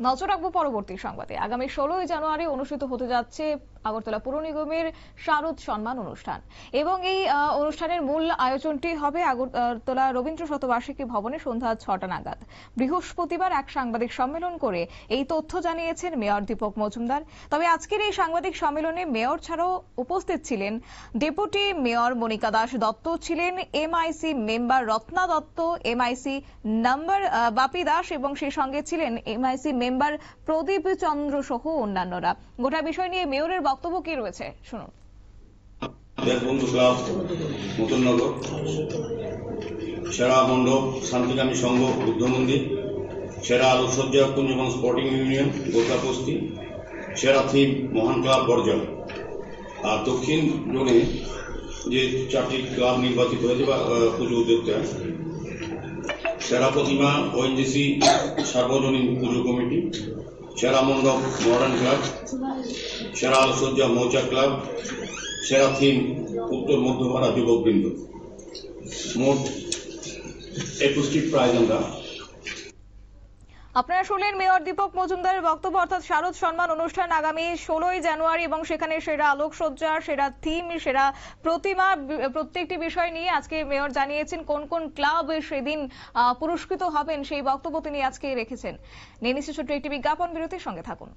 নজর রাখব পরবর্তী সংবাদে। আগামী ষোলোই জানুয়ারি অনুষ্ঠিত হতে যাচ্ছে আগরতলা পুর নিগমের শারদ সম্মান অনুষ্ঠান। এবং এই অনুষ্ঠানের মূল আয়োজনটি হবে আগরতলা রবীন্দ্র শতবার্ষিকী ভবনে সন্ধ্যা ছটা নাগাদ। বৃহস্পতিবার এক সাংবাদিক সম্মেলন করে এই তথ্য জানিয়েছেন মেয়র দীপক মজুমদার। তবে আজকের এই সাংবাদিক সম্মেলনে মেয়র ছাড়াও উপস্থিত ছিলেন ডেপুটি মেয়র মনিকা দাস দত্ত, ছিলেন MIC member Ratna Dutta, MIC member Bapi Das এবং সেই সঙ্গে ছিলেন এমআইসি মেম্বার প্রদীপ চন্দ্র সহ অন্যান্যরা। গোটা বিষয় নিয়ে মেয়রের বক্তব্য কি রয়েছে? শুনুন। সেরা মণ্ডপ শান্তিকামী সংঘ, বুদ্ধ মন্দির, সেরা আলোকসজ্জা, কুঞ্জবন স্পোর্টিং ইউনিয়ন গোর্খাপস্তি সেরা থিম মহান ক্লাব বর্জন আর দক্ষিণ জোনে যে চারটি ক্লাব নির্বাচিত হয়েছে বা পুজো উদ্যোক্তা, সেরা প্রতিমা ওএনজিসি সার্বজনীন পুজো কমিটি সেরা মণ্ডপ মডার্ন ক্লাব সেরা আলোকসজ্জা মৌচা ক্লাব সেরা থিম উত্তর মধ্যপাড়া যুবকবৃন্দ মোট একুশটি প্রাইজ আমরা আপনারা শুনলেন মেয়র দীপক মজুমদারের বক্তব্য, অর্থাৎ শারদ সম্মান অনুষ্ঠান আগামী ষোলোই জানুয়ারি এবং সেখানে সেরা আলোকসজ্জা, সেরা থিম সেরা প্রতিমা, প্রত্যেকটি বিষয় নিয়ে আজকে মেয়র জানিয়েছেন কোন কোন ক্লাব সেদিন পুরস্কৃত হবেন সেই বক্তব্য তিনি আজকে রেখেছেন। নিয়ে ছোট্ট একটি বিজ্ঞাপন, বিরতির সঙ্গে থাকুন।